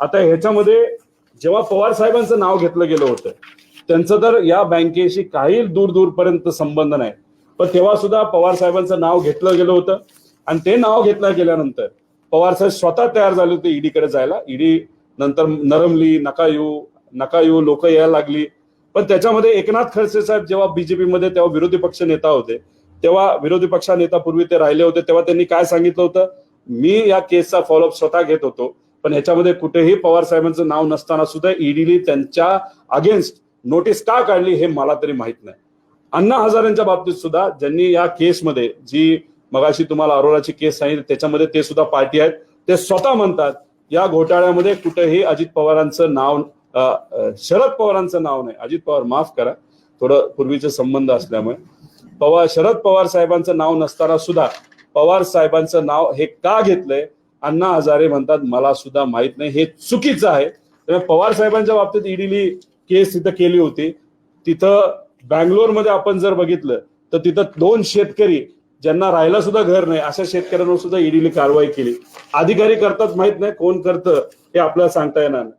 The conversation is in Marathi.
आता ह्याच्यामध्ये जेव्हा पवार साहेबांचं नाव घेतलं गेलं होतं त्यांचं तर या बँकेशी काही दूर दूरपर्यंत संबंध नाही. पण तेव्हा सुद्धा पवार साहेबांचं नाव घेतलं गेलं होतं. आणि ते नाव घेतलं गेल्यानंतर पवार साहेब स्वतः तयार झाले होते ईडीकडे जायला. ईडी नंतर नरमली नका येऊ नका येऊ लोक यायला लागली. पण त्याच्यामध्ये एकनाथ खडसे साहेब जेव्हा बीजेपीमध्ये तेव्हा विरोधी पक्ष नेता होते. तेव्हा विरोधी पक्ष नेता पूर्वी ते राहिले होते. तेव्हा त्यांनी काय सांगितलं होतं? मी या केसचा फॉलोअप स्वतः घेत होतो. पण याच्यामध्ये कुठेही पवार साहेबांचं नाव नसताना सुद्धा ईडीने त्यांच्या अगेन्स्ट नोटीस का काढली हे मला तरी माहीत नाही. अण्णा हजारेंच्या बाबतीत सुद्धा ज्यांनी या केसमध्ये जी मगाशी तुम्हाला अरोराची केस सांगितली त्याच्यामध्ये ते सुद्धा पार्टी आहेत. ते स्वतः म्हणतात या घोटाळ्यामध्ये कुठेही अजित पवारांचं नाव शरद पवारांचं नाव नाही. अजित पवार माफ करा. थोडं पूर्वीचे संबंध असल्यामुळे. पवार शरद पवार साहेबांचं नाव नसताना सुद्धा पवार साहेबांचं नाव हे का घेतलंय? अण्णा हजारे म्हणतात मला सुद्धा माहीत नाही हे चुकीचं आहे. त्यामुळे पवार साहेबांच्या बाबतीत ईडीली केस तिथं केली होती. तिथं बँगलोरमध्ये आपण जर बघितलं तर तिथं दोन शेतकरी ज्यांना राहायला सुद्धा घर नाही अशा शेतकऱ्यांवर सुद्धा ईडीने कारवाई केली. अधिकारी करतात माहीत नाही कोण करतं हे आपल्याला सांगता येणार नाही.